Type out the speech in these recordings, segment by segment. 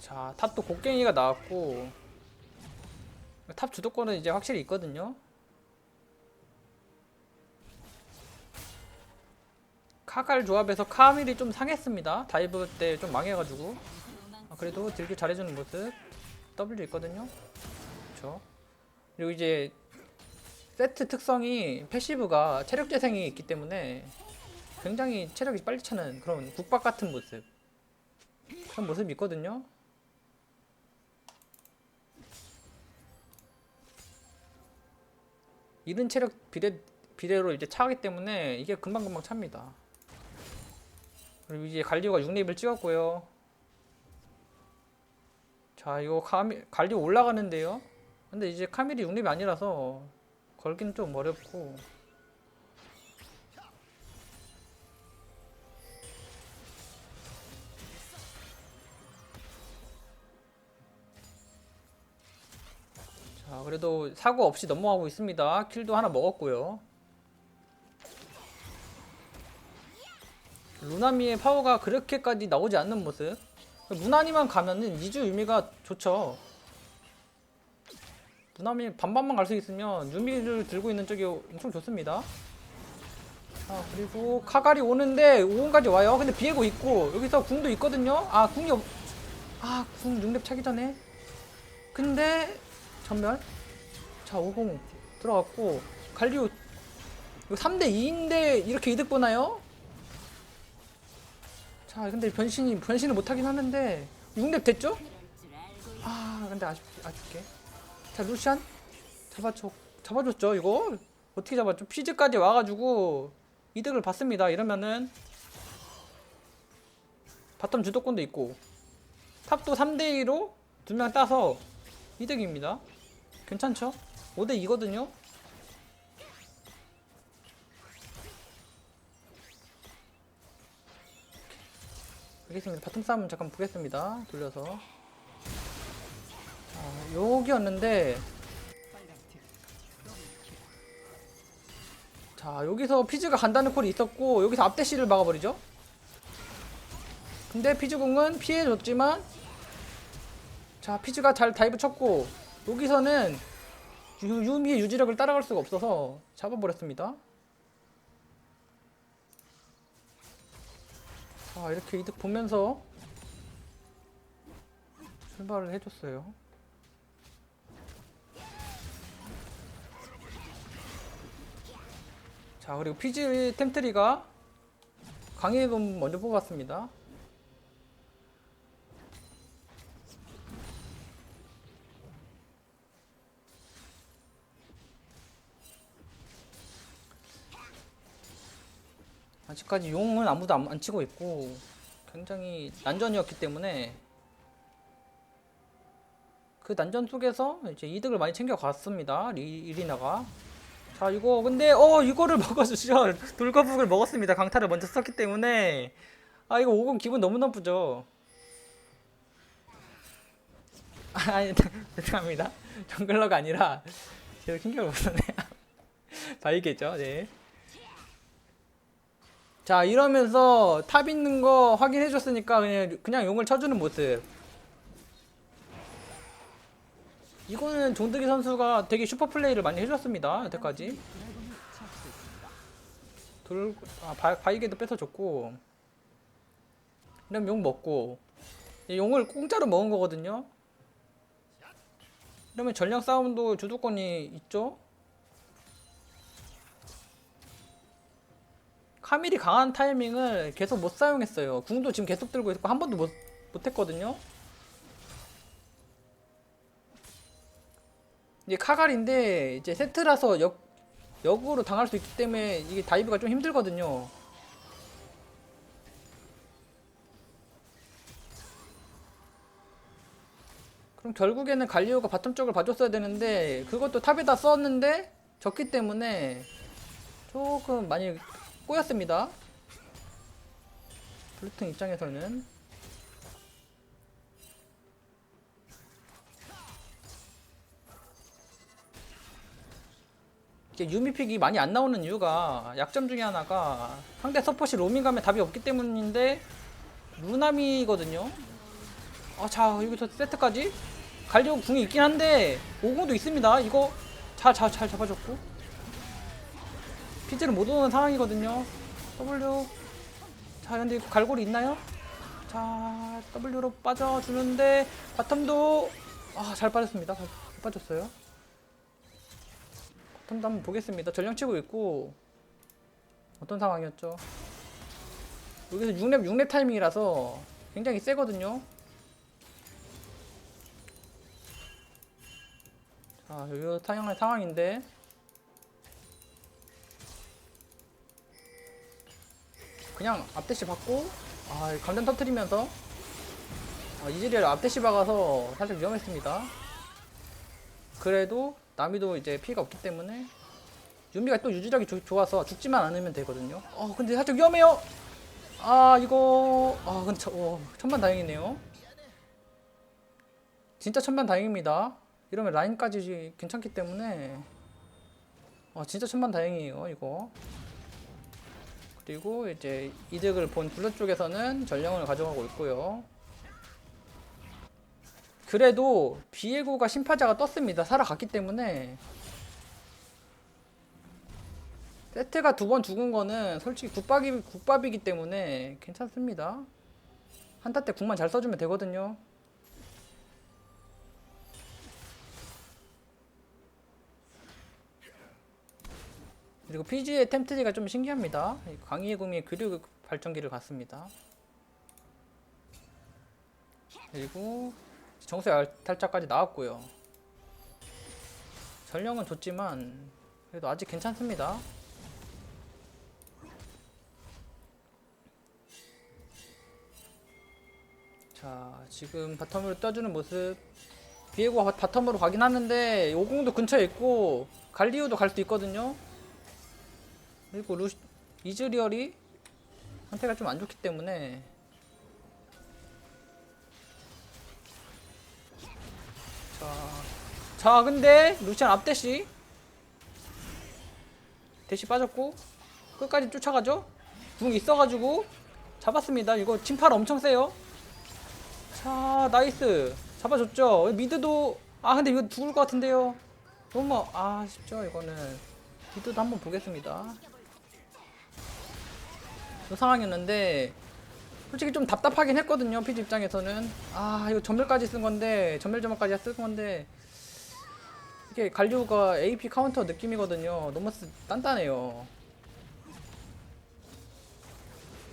자, 탑도 곡괭이가 나왔고 탑 주도권은 이제 확실히 있거든요. 카갈 조합에서 카밀이 좀 상했습니다. 다이브 때 좀 망해가지고 아, 그래도 딜교 잘해주는 모습 W 있거든요. 그렇죠. 그리고 이제 세트 특성이 패시브가 체력 재생이 있기 때문에 굉장히 체력이 빨리 차는 그런 국밥 같은 모습 그런 모습이 있거든요. 이른 체력 비례 비례로 이제 차기 때문에 이게 금방금방 찹니다. 그리고 이제 갈리오가 6렙을 찍었고요. 자, 이거 카미, 갈리오 올라가는데요. 근데 이제 카밀이 6렙이 아니라서 걸긴 좀 어렵고. 자, 그래도 사고 없이 넘어가고 있습니다. 킬도 하나 먹었고요. 루나미의 파워가 그렇게까지 나오지 않는 모습. 무난히만 가면은 2주 유미가 좋죠. 무난히 반반만 갈 수 있으면 유미를 들고 있는 쪽이 엄청 좋습니다. 아 그리고 카갈이 오는데 5원까지 와요. 근데 비에고 있고 여기서 궁도 있거든요. 아 궁이 없... 아궁 6렙 차기 전에 근데 전멸 자50 들어갔고 갈리오 이거 3대 2인데 이렇게 이득 보나요? 자 근데 변신이 변신을 못하긴 하는데 6렙 됐죠? 아 근데 아쉽, 아쉽게 자 루시안 잡아줘 잡아줬죠 이거 어떻게 잡았죠? 피즈까지 와가지고 이득을 봤습니다 이러면은 바텀 주도권도 있고 탑도 3대2로 두 명 따서 이득입니다 괜찮죠? 5대2거든요 알겠습니다. 바텀 싸움 잠깐 보겠습니다. 돌려서. 아, 여기였는데. 자, 여기서 피즈가 간다는 콜이 있었고, 여기서 앞대시를 막아버리죠? 근데 피즈궁은 피해줬지만, 자, 피즈가 잘 다이브 쳤고, 여기서는 유, 유미의 유지력을 따라갈 수가 없어서 잡아버렸습니다. 자 이렇게 이득 보면서 출발을 해줬어요. 자 그리고 피지 템트리가 강의의 돈 먼저 뽑았습니다. 아직까지 용은 아무도 안, 안 치고 있고 굉장히 난전이었기 때문에 그 난전 속에서 이제 이득을 많이 챙겨갔습니다 리, 이리나가 자 이거 근데 어 이거를 먹어주죠. 돌거북을 먹었습니다. 강타를 먼저 썼기 때문에. 아 이거 5금 기분 너무 나쁘죠. 아, 아니 죄송합니다. 정글러가 아니라 제가 신경을 못 썼네요. 바이겠죠? 네. 자 이러면서 탑 있는 거 확인해 줬으니까 그냥 그냥 용을 쳐주는 모습 이거는 종득이 선수가 되게 슈퍼 플레이를 많이 해줬습니다 여태까지. 돌 아, 바, 바이게도 뺏어줬고. 이러면 용 먹고. 이 용을 공짜로 먹은 거거든요. 이러면 전략 싸움도 주도권이 있죠? 카밀이 강한 타이밍을 계속 못 사용했어요. 궁도 지금 계속 들고 있고 한 번도 못 못 했거든요. 이제 카갈인데 이제 세트라서 역 역으로 당할 수 있기 때문에 이게 다이브가 좀 힘들거든요. 그럼 결국에는 갈리오가 바텀 쪽을 봐줬어야 되는데 그것도 탑에다 썼는데 졌기 때문에 조금 많이 꼬였습니다. 블루튼 입장에서는 유미픽이 많이 안 나오는 이유가 약점 중에 하나가 상대 서폿이 로밍 가면 답이 없기 때문인데 루나미거든요. 아, 자 여기서 세트까지 갈리오 궁이 있긴 한데 오공도 있습니다. 이거 잘 잘 잘 잡아줬고 피즈를 못 오는 상황이거든요. W 자 근데 갈고리 있나요? 자 W로 빠져주는데 바텀도 아 잘 빠졌습니다. 잘 빠졌어요. 바텀도 한번 보겠습니다. 전령 치고 있고 어떤 상황이었죠? 여기서 6렙 6렙 타이밍이라서 굉장히 세거든요. 자 여기서 타영할 상황인데 그냥 앞대시 받고 아 감전 터트리면서 아, 이즈리얼 앞대시 박아서 살짝 위험했습니다. 그래도 남이도 이제 피가 없기 때문에 유미가 또 유지력이 좋- 좋아서 죽지만 않으면 되거든요. 어 근데 살짝 위험해요. 아 이거 아 근데 저, 어, 천만 다행이네요. 진짜 천만 다행입니다. 이러면 라인까지 괜찮기 때문에 아 진짜 천만 다행이에요 이거. 그리고 이제 이득을 본 블루 쪽에서는 전령을 가져가고 있고요. 그래도 비에고가 심파자가 떴습니다. 살아갔기 때문에 세트가 두 번 죽은 거는 솔직히 국밥이, 국밥이기 때문에 괜찮습니다. 한타 때 국만 잘 써주면 되거든요. 그리고 PG의 템트리가 좀 신기합니다. 이 광희의 구미의 그류 발전기를 갔습니다. 그리고 정수의 탈자까지 나왔고요. 전령은 좋지만 그래도 아직 괜찮습니다. 자 지금 바텀으로 떠주는 모습 비에고가 바- 바텀으로 가긴 하는데 오공도 근처에 있고 갈리오도 갈 수 있거든요. 그리고 루 이즈리얼이 상태가 좀 안 좋기 때문에 자 근데 루시안 앞대시. 대시 빠졌고 끝까지 쫓아가죠? 궁 있어가지고 잡았습니다. 이거 침팔 엄청 세요. 자 나이스. 잡아줬죠? 미드도 아 근데 이거 죽을 것 같은데요? 너무 아쉽죠 이거는. 미드도 한번 보겠습니다. 이 상황이었는데 솔직히 좀 답답하긴 했거든요 피지 입장에서는. 아 이거 전멸까지 쓴 건데 전멸 점화까지 쓴 건데 이게 갈리오가 AP 카운터 느낌이거든요. 너무 쓰- 단단해요.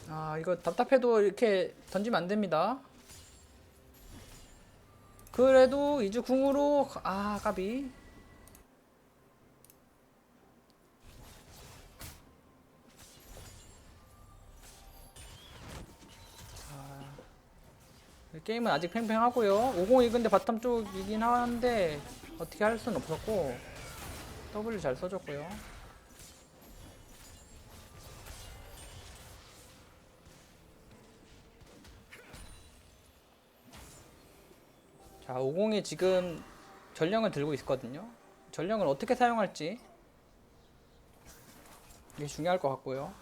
아 이거 답답해도 이렇게 던지면 안 됩니다. 그래도 이제 궁으로 아 까비. 게임은 아직 팽팽하고요. 50이 근데 바텀 쪽이긴 한데 어떻게 할 수는 없었고 W 잘 써줬고요. 자, 50이 지금 전령을 들고 있거든요. 전령을 어떻게 사용할지 이게 중요할 것 같고요.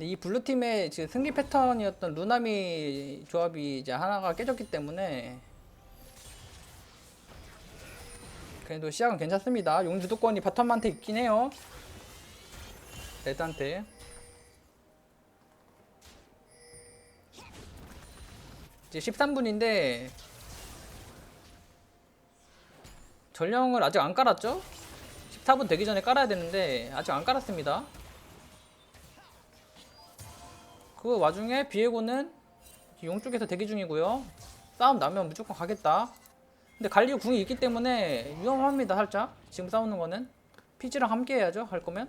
이 블루팀의 지금 승리 패턴이었던 루나미 조합이 이제 하나가 깨졌기 때문에 그래도 시작은 괜찮습니다. 용 주도권이 바텀한테 있긴 해요. 레드한테. 이제 13분인데 전령을 아직 안 깔았죠? 14분 되기 전에 깔아야 되는데 아직 안 깔았습니다. 그 와중에 비에고는 용 쪽에서 대기 중이고요. 싸움 나면 무조건 가겠다. 근데 갈리오 궁이 있기 때문에 위험합니다 살짝. 지금 싸우는 거는 피즈랑 함께 해야죠 할 거면.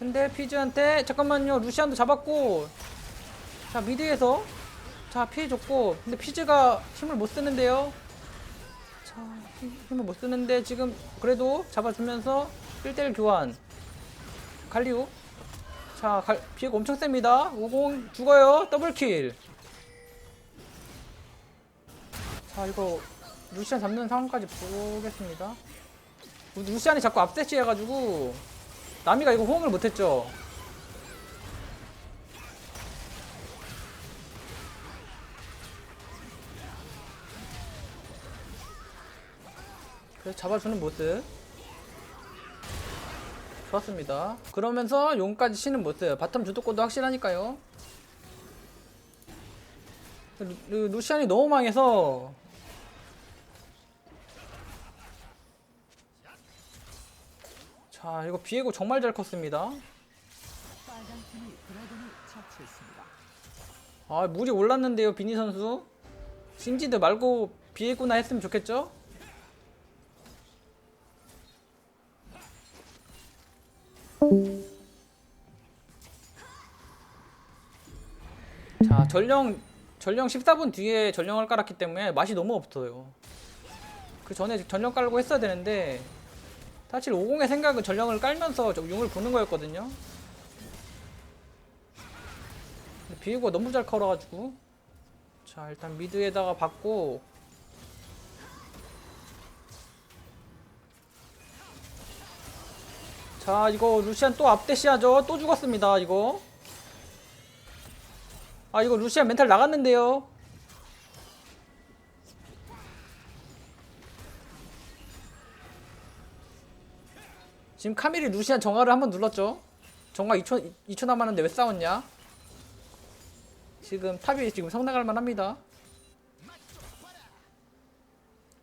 근데 피즈한테 잠깐만요 루시안도 잡았고 자 미드에서 자 피해줬고 근데 피즈가 힘을 못 쓰는데요. 자 힘- 힘을 못 쓰는데 지금 그래도 잡아주면서 1대1 교환. 갈리오 자, 갈, 피해가 엄청 셉니다. 50 죽어요. 더블킬. 자, 이거 루시안 잡는 상황까지 보겠습니다. 루시안이 자꾸 앞세치 해가지고 나미가 이거 호응을 못했죠. 그래서 잡아주는 모습. 좋았습니다. 그러면서 용까지 치는 모습 바텀 주도권도 확실하니까요. 루, 루, 루시안이 너무 망해서 자 이거 비에고 정말 잘 컸습니다. 아 물이 올랐는데요 비니 선수. 심지드 말고 비에고나 했으면 좋겠죠 자 전령 전령 14분 뒤에 전령을 깔았기 때문에 맛이 너무 없어요. 그 전에 전령 깔고 했어야 되는데 사실 50의 생각은 전령을 깔면서 저 용을 보는 거였거든요. 비에고가 너무 잘 걸어가지고 자 일단 미드에다가 받고 자 이거 루시안 또 앞대시하죠 또 죽었습니다 이거 아 이거 루시안 멘탈 나갔는데요 지금 카밀이 루시안 정화를 한번 눌렀죠 정화 2초, 2초 남았는데 왜 싸웠냐 지금 탑이 지금 성나갈 만 합니다.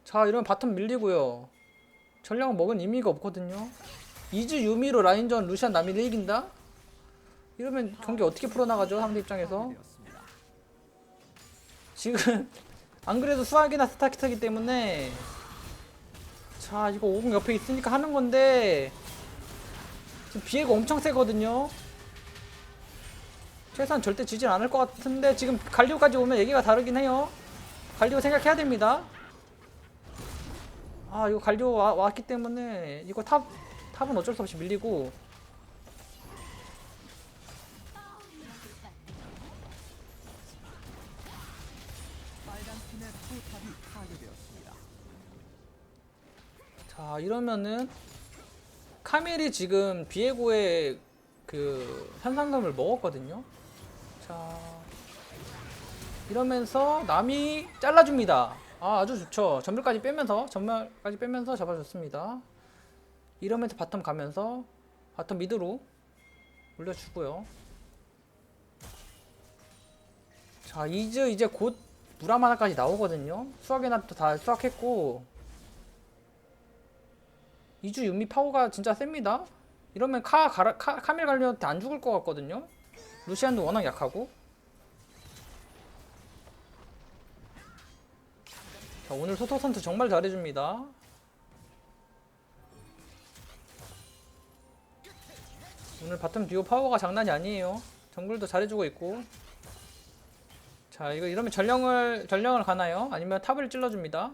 자 이러면 바텀 밀리고요. 전령 먹은 의미가 없거든요. 이즈 유미로 라인전 루시안 남이를 이긴다? 이러면 경기 어떻게 풀어나가죠 상대 입장에서. 지금 안 그래도 수학이나 스타키터기 때문에 자 이거 50 옆에 있으니까 하는 건데 지금 비애가 엄청 세거든요 최소한 절대 지진 않을 것 같은데 지금 갈리오까지 오면 얘기가 다르긴 해요 갈리오 생각해야 됩니다 아 이거 갈리오 와, 왔기 때문에 이거 탑 탑은 어쩔 수 없이 밀리고. 자 이러면은 카밀이 지금 비에고의 그 현상금을 먹었거든요. 자 이러면서 남이 잘라줍니다. 아 아주 좋죠. 전멸까지 빼면서 전멸까지 빼면서 잡아줬습니다. 이러면서 바텀 가면서 바텀 미드로 올려주고요. 자 이즈 이제 곧 무라마나까지 나오거든요. 수학의 납도 다 수학했고 이주 윤미 파워가 진짜 셉니다. 이러면 카, 가라, 카 카밀 갈리한테 안 죽을 것 같거든요. 루시안도 워낙 약하고. 자, 오늘 소토 선수 정말 잘해줍니다. 오늘 바텀 듀오 파워가 장난이 아니에요. 정글도 잘해주고 있고. 자, 이거 이러면 전령을 전령을 가나요? 아니면 탑을 찔러줍니다.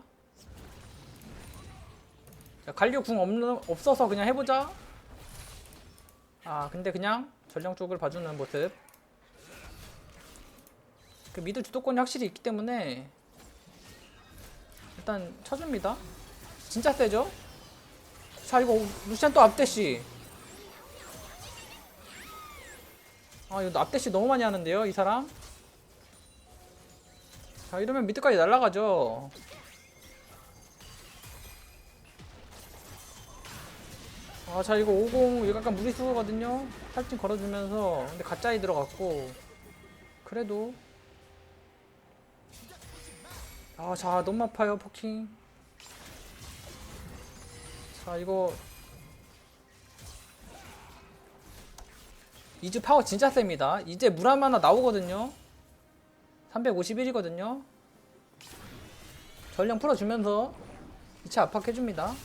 자, 갈리오 궁 없는, 없어서 그냥 해보자. 아, 근데 그냥 전령 쪽을 봐주는 모습. 그 미드 주도권이 확실히 있기 때문에 일단 쳐줍니다. 진짜 세죠? 자, 이거 루시안 또 앞대시. 아, 이거 앞대시 너무 많이 하는데요, 이 사람? 자, 이러면 미드까지 날아가죠. 아, 자, 이거 50, 이거 약간 무리수거든요? 탈진 걸어주면서. 근데 가짜이 들어갔고. 그래도. 아, 자, 너무 아파요, 포킹. 자, 이거. 이즈 파워 진짜 셉니다. 이제 물 하나 나오거든요. 351이거든요. 전령 풀어주면서 2차 압박해줍니다.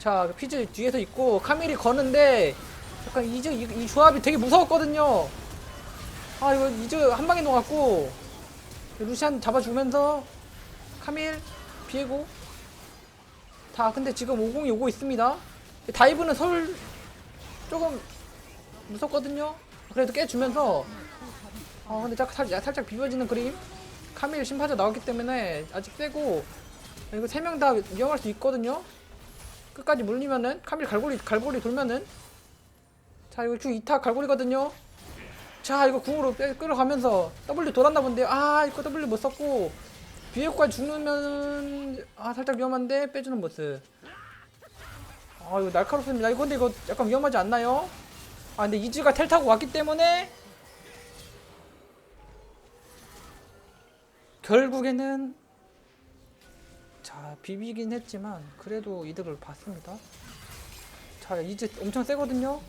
자, 피즈 뒤에서 있고 카밀이 거는데 약간 이즈 이, 이 조합이 되게 무서웠거든요. 아 이거 이즈 한 방에 녹았고 루시안 잡아주면서 카밀 비에고 다 근데 지금 50이 오고 있습니다. 다이브는 서울 조금 무섭거든요. 그래도 깨주면서 아 근데 짝, 살, 살짝 비벼지는 그림 카밀 심파자 나왔기 때문에 아직 세고 이거 세 명 다 위험할 수 있거든요. 끝까지 물리면은 카밀 갈고리 갈고리 돌면은 자 이거 쭉 2타 갈고리거든요. 자 이거 궁으로 빼, 끌어가면서 W 돌았나 본데요. 아 이거 W 못 썼고 비에고까지 죽으면 아 살짝 위험한데 빼주는 모습. 아 이거 날카롭습니다. 이거 근데 이거 약간 위험하지 않나요? 아 근데 이즈가 텔 타고 왔기 때문에 결국에는 자 비비긴 했지만 그래도 이득을 봤습니다. 자 이제 엄청 세거든요.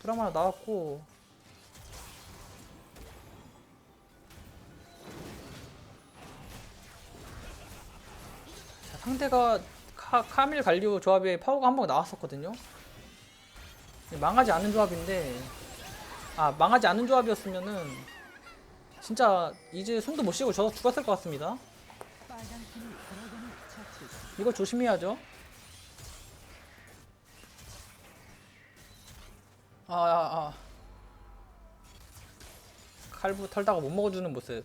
드라마 나왔고 자, 상대가 카, 카밀 갈리오 조합에 파워가 한 번 나왔었거든요. 망하지 않은 조합인데 아 망하지 않은 조합이었으면은 진짜 이제 숨도 못 쉬고 저 죽었을 것 같습니다. 이거 조심해야죠. 아, 아, 아. 칼부 털다가 못 먹어주는 모습.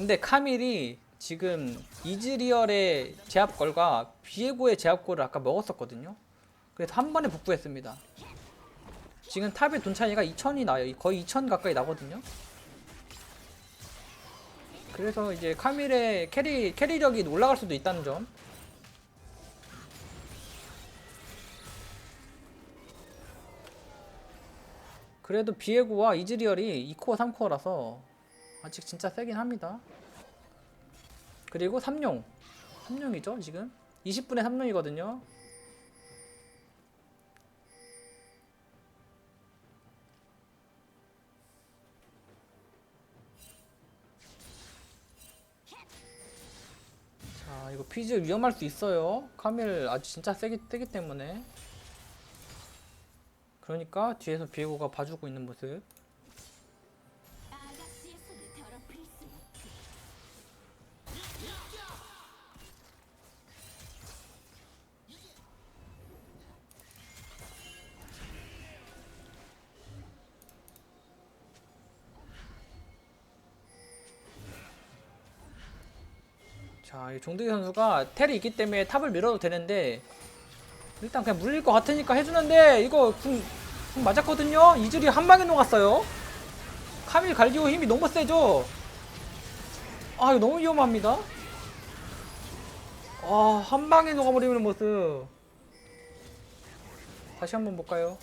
근데 카밀이 지금 이즈리얼의 제압걸과 비에고의 제압걸을 아까 먹었었거든요. 그래서 한 번에 복구했습니다. 지금 탑의 돈 차이가 2000이 나요. 거의 2000 가까이 나거든요. 그래서 이제 카밀의 캐리 캐리력이 올라갈 수도 있다는 점. 그래도 비에고와 이즈리얼이 2코어 3코어라서 아직 진짜 세긴 합니다. 그리고 3용. 3용이죠, 지금? 20분에 3용이거든요. 자 이거 피즈 위험할 수 있어요 카밀 아주 진짜 세기, 세기 때문에 그러니까 뒤에서 비에고가 봐주고 있는 모습 자, 이 종득이 선수가 텔이 있기 때문에 탑을 밀어도 되는데 일단 그냥 물릴 것 같으니까 해주는데 이거 궁, 궁 맞았거든요? 이즈리 한 방에 녹았어요 카밀 갈디오 힘이 너무 세죠? 아 이거 너무 위험합니다 아, 한 방에 녹아버리는 모습 다시 한번 볼까요?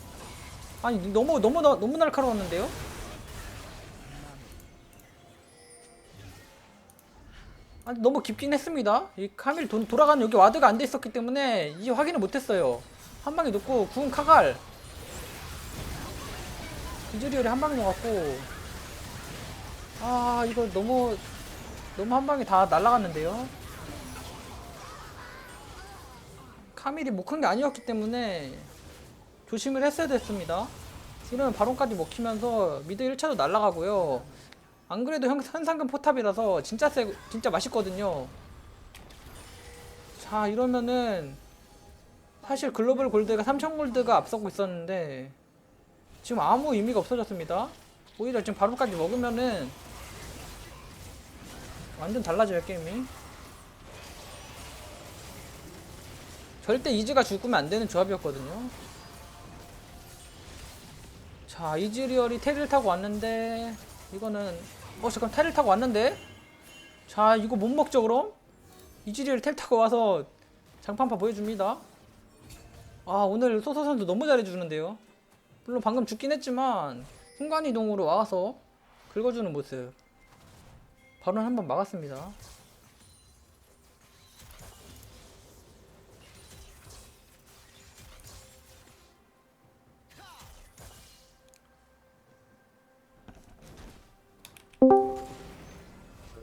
아니 너무 너무 나- 너무 날카로웠는데요? 아니 너무 깊긴 했습니다. 이 카밀 돈 돌아가는 여기 와드가 안 돼 있었기 때문에 이 확인을 못했어요. 한 방에 놓고 구운 카갈 이즈리얼이 한 방에 놓았고 아 이거 너무 너무 한 방에 다 날아갔는데요. 카밀이 못 큰 게 아니었기 때문에 조심을 했어야 됐습니다. 이러면 바론까지 먹히면서 미드 1차도 날아가고요. 안 그래도 현, 현상금 포탑이라서 진짜 세, 진짜 맛있거든요. 자, 이러면은 사실 글로벌 골드가 3000 골드가 앞서고 있었는데 지금 아무 의미가 없어졌습니다. 오히려 지금 바로까지 먹으면은 완전 달라져요, 게임이. 절대 이즈가 죽으면 안 되는 조합이었거든요. 자, 이즈리얼이 테리를 타고 왔는데 이거는 어 잠깐 텔을 타고 왔는데? 자 이거 못 먹죠 그럼? 이즈리얼 텔 타고 와서 장판파 보여줍니다. 아 오늘 소서 선수 너무 잘해주는데요? 물론 방금 죽긴 했지만 순간이동으로 와서 긁어주는 모습. 바로 한번 막았습니다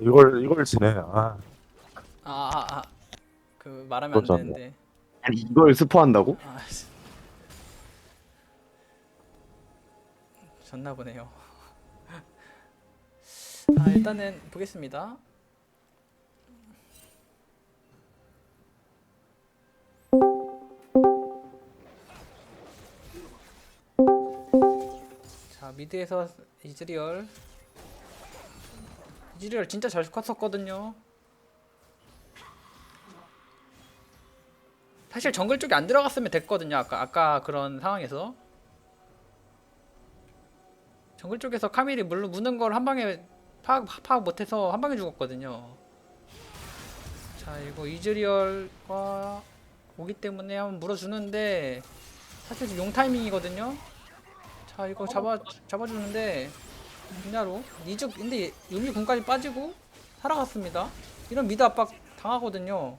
이걸 이걸 치네. 아, 아, 아, 아. 그 말하면 안 되는데. 아니, 이걸 스포한다고? 아, 졌나 아, 보네요. 아, 일단은 보겠습니다. 자, 미드에서 이즈리얼 이즈리얼 진짜 잘 컸었거든요. 사실 정글 쪽에 안 들어갔으면 됐거든요 아까 아까 그런 상황에서. 정글 쪽에서 카밀이 물 무는 걸 한 방에 파악, 파악 못해서 한 방에 죽었거든요. 자 이거 이즈리얼과 오기 때문에 한번 물어주는데 사실 용 타이밍이거든요. 자 이거 잡아 잡아주는데 그냐로 이즈 근데 유미 군까지 빠지고 살아갔습니다. 이런 미드 압박 당하거든요.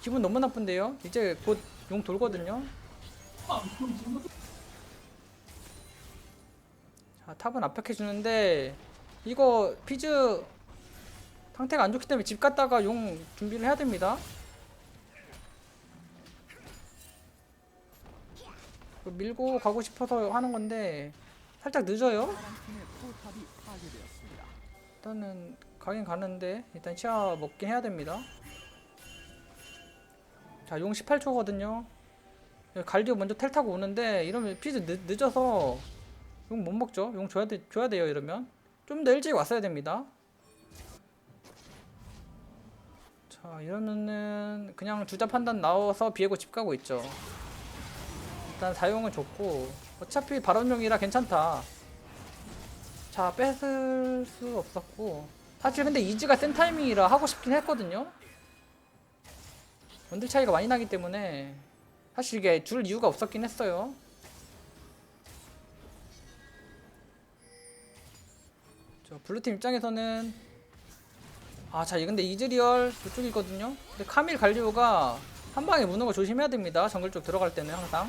기분 너무 나쁜데요. 이제 곧 용 돌거든요. 자 탑은 압박해 주는데 이거 피즈 상태가 안 좋기 때문에 집 갔다가 용 준비를 해야 됩니다. 밀고 가고 싶어서 하는 건데 살짝 늦어요. 일단은 가긴 가는데 일단 치아 먹긴 해야 됩니다. 자, 용 18초거든요. 갈디오 먼저 텔 타고 오는데 이러면 피즈 늦, 늦어서 용 못 먹죠. 용 줘야 돼 줘야 돼요 이러면 좀 더 일찍 왔어야 됩니다. 자, 이러면은 그냥 주자 판단 나와서 비에고 집 가고 있죠. 일단 사용은 좋고 어차피 발언용이라 괜찮다. 자 뺏을 수 없었고. 사실 근데 이즈가 센 타이밍이라 하고 싶긴 했거든요. 원딜 차이가 많이 나기 때문에 사실 이게 줄 이유가 없었긴 했어요. 저 블루팀 입장에서는 아자 근데 이즈리얼 이쪽이거든요. 근데 카밀 갈리오가 한 방에 무는 거 조심해야 됩니다. 정글 쪽 들어갈 때는 항상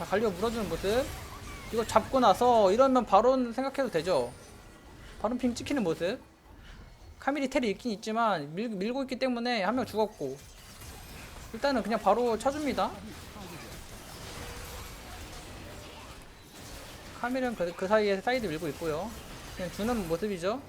자 갈리오 물어주는 모습 이거 잡고 나서 이러면 바론 생각해도 되죠. 바론 핑 찍히는 모습. 카밀이 텔이 있긴 있지만 밀, 밀고 있기 때문에 한 명 죽었고 일단은 그냥 바로 쳐줍니다. 카밀은 그, 그 사이에 사이드 밀고 있고요. 그냥 주는 모습이죠.